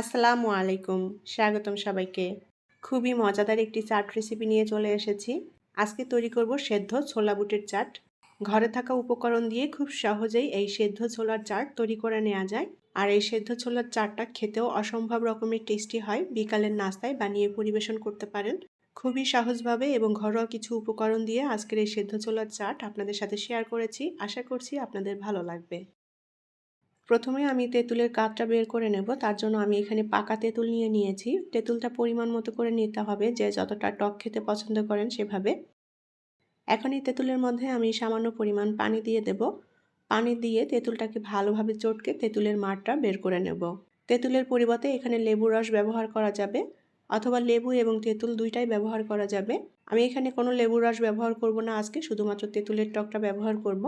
আসসালামু আলাইকুম, স্বাগতম সবাইকে। খুবই মজাদার একটি চাট রেসিপি নিয়ে চলে এসেছি। আজকে তৈরি করব সেদ্ধ ছোলা বুটের চাট। ঘরে থাকা উপকরণ দিয়ে খুব সহজেই এই সেদ্ধ ছোলার চাট তৈরি করে নেওয়া যায়। আর এই সেদ্ধ ছোলার চাটটা খেতেও অসম্ভব রকমের টেস্টি হয়। বিকালের নাস্তায় বানিয়ে পরিবেশন করতে পারেন। খুবই সহজভাবে এবং ঘরোয়া কিছু উপকরণ দিয়ে আজকের এই সেদ্ধ ছোলার চাট আপনাদের সাথে শেয়ার করেছি। আশা করছি আপনাদের ভালো লাগবে। প্রথমে আমি তেঁতুলের কাপটা বের করে নেব, তার জন্য আমি এখানে পাকা তেঁতুল নিয়ে নিয়েছি। তেঁতুলটা পরিমাণ মতো করে নিতে হবে, যে যতটা টক খেতে পছন্দ করেন সেভাবে। এখন এই তেঁতুলের মধ্যে আমি সামান্য পরিমাণ পানি দিয়ে দেব। পানি দিয়ে তেঁতুলটাকে ভালোভাবে চটকে তেঁতুলের মাঠটা বের করে নেব। তেঁতুলের পরিবর্তে এখানে লেবু রস ব্যবহার করা যাবে, অথবা লেবু এবং তেঁতুল দুইটাই ব্যবহার করা যাবে। আমি এখানে কোনো লেবু রস ব্যবহার করব না, আজকে শুধুমাত্র তেঁতুলের টকটা ব্যবহার করব।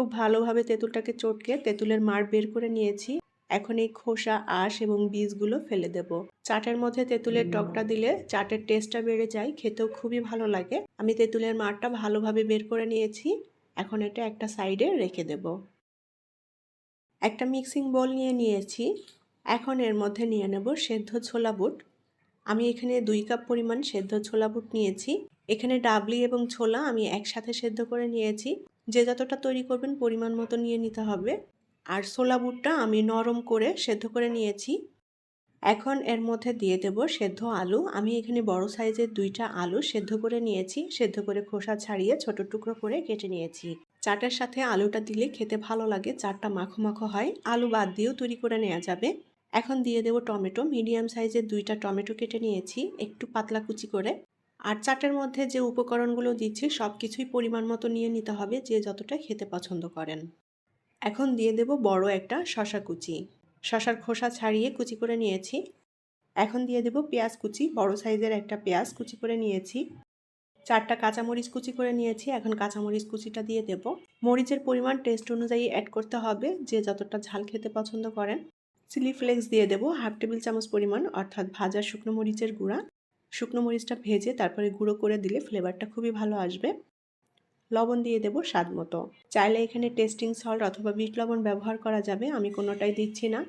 খুব ভালোভাবে তেঁতুলটাকে চটকে তেঁতুলের মার বের করে নিয়েছি। এখন এই খোসা আঁশ এবং বীজগুলো ফেলে দেব। চাটের মধ্যে তেঁতুলের টকটা দিলে চাটের টেস্টটা বেড়ে যায় খেতেও খুবই ভালো লাগে। আমি তেঁতুলের মারটা ভালোভাবে বের করে নিয়েছি। এখন এটা একটা সাইডে রেখে দেব। একটা মিক্সিং বোল নিয়ে নিয়েছি। এখন এর মধ্যে নিয়ে নেব সেদ্ধ ছোলা বুট। আমি এখানে দুই কাপ পরিমাণ সেদ্ধ ছোলা বুট নিয়েছি। এখানে ডাবলি এবং ছোলা আমি একসাথে সেদ্ধ করে নিয়েছি। যে যতটা তৈরি করবেন পরিমাণ মতো নিয়ে নিতে হবে। আর ছোলা বুটটা আমি নরম করে সেদ্ধ করে নিয়েছি। এখন এর মধ্যে দিয়ে দেব সেদ্ধ আলু। আমি এখানে বড় সাইজের দুইটা আলু সেদ্ধ করে নিয়েছি। সেদ্ধ করে খোসা ছাড়িয়ে ছোট টুকরো করে কেটে নিয়েছি। চাটের সাথে আলুটা দিলে খেতে ভালো লাগে, চাটটা মাখো মাখো হয়। আলু বাদ দিয়েও তৈরি করে নেওয়া যাবে। এখন দিয়ে দেব টমেটো। মিডিয়াম সাইজের দুইটা টমেটো কেটে নিয়েছি, একটু পাতলা কুচি করে। আর চাটের মধ্যে যে উপকরণগুলো দিচ্ছি সব কিছুই পরিমাণ মতো নিয়ে নিতে হবে যে যতটা খেতে পছন্দ করেন। এখন দিয়ে দেব বড় একটা শশা কুচি। শশার খোসা ছাড়িয়ে কুচি করে নিয়েছি। এখন দিয়ে দেব পেঁয়াজ কুচি, বড় সাইজের একটা পেঁয়াজ কুচি করে নিয়েছি। চারটা কাঁচামরিচ কুচি করে নিয়েছি, এখন কাঁচামরিচ কুচিটা দিয়ে দেব। মরিচের পরিমাণ টেস্ট অনুযায়ী অ্যাড করতে হবে যে যতটা ঝাল খেতে পছন্দ করেন। চিলি ফ্লেক্স দিয়ে দেবো, হাফ টেবিল চামচ পরিমাণ, অর্থাৎ ভাজা শুকনো মরিচের গুঁড়া। শুকনো মরিচটা ভেজে তারপরে গুঁড়ো করে দিলে ফ্লেভারটা খুবই ভালো আসবে। লবণ দিয়ে দেব স্বাদ মতো। চাইলে এখানে টেস্টিং সল্ট অথবা বিট লবণ ব্যবহার করা যাবে, আমি কোনোটাই দিচ্ছি না।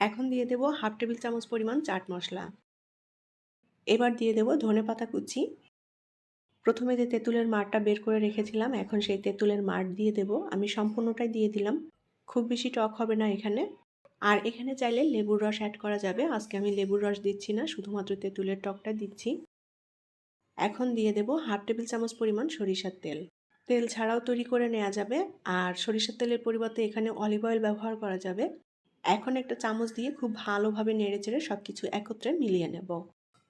এখন দিয়ে দেব হাফ টেবিল চামচ পরিমাণ চাট মশলা। এবার দিয়ে দেব ধনে পাতা কুচি। প্রথমে যে তেঁতুলের মাঠটা বের করে রেখেছিলাম, এখন সেই তেঁতুলের মাঠ দিয়ে দেব। আমি সম্পূর্ণটাই দিয়ে দিলাম। খুব বেশি টক হবে না এখানে। আর এখানে চাইলে লেবুর রস অ্যাড করা যাবে। আজকে আমি লেবুর রস দিচ্ছি না, শুধুমাত্র তেঁতুলের টকটা দিচ্ছি। এখন দিয়ে দেব হাফ টেবিল চামচ পরিমাণ সরিষার তেল। তেল ছাড়াও তৈরি করে নেওয়া যাবে। আর সরিষার তেলের পরিবর্তে এখানে অলিভ অয়েল ব্যবহার করা যাবে। এখন একটা চামচ দিয়ে খুব ভালোভাবে নেড়ে চেড়ে সব কিছু একত্রে মিলিয়ে নেব।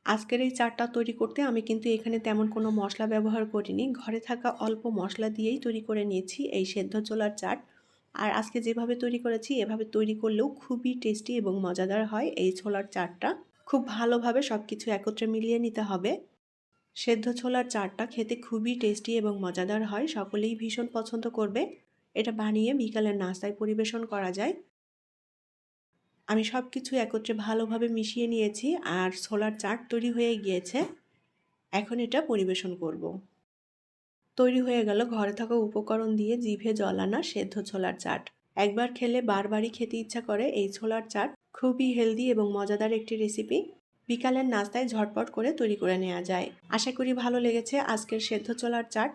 আজকের এই চাটটা তৈরি করতে আমি কিন্তু এখানে তেমন কোনো মশলা ব্যবহার করিনি। ঘরে থাকা অল্প মশলা দিয়েই তৈরি করে নিয়েছি এই সেদ্ধ চোলার চাট। আর আজকে যেভাবে তৈরি করেছি, এভাবে তৈরি করলেও খুবই টেস্টি এবং মজাদার হয় এই ছোলার চাটটা। খুব ভালোভাবে সব কিছু একত্রে মিলিয়ে নিতে হবে। সেদ্ধ ছোলার চাটটা খেতে খুবই টেস্টি এবং মজাদার হয়, সকলেই ভীষণ পছন্দ করবে। এটা বানিয়ে বিকালের নাস্তায় পরিবেশন করা যায়। আমি সব কিছু একত্রে ভালোভাবে মিশিয়ে নিয়েছি আর ছোলার চাট তৈরি হয়ে গিয়েছে। এখন এটা পরিবেশন করব। তৈরি হয়ে গেল ঘরে থাকা উপকরণ দিয়ে জিভে জল আনা সেদ্ধ ছোলার চাট। একবার খেলে বারবারই খেতে ইচ্ছা করে এই ছোলার চাট। খুবই হেলদি এবং মজাদার একটি রেসিপি। বিকালের নাস্তায় ঝটপট করে তৈরি করে নেওয়া যায়। আশা করি ভালো লেগেছে আজকের সেদ্ধ ছোলার চাট।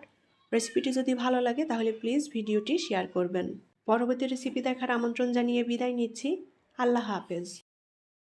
রেসিপিটি যদি ভালো লাগে তাহলে প্লিজ ভিডিওটি শেয়ার করবেন। পরবর্তী রেসিপি দেখার আমন্ত্রণ জানিয়ে বিদায় নিচ্ছি। আল্লাহ হাফেজ।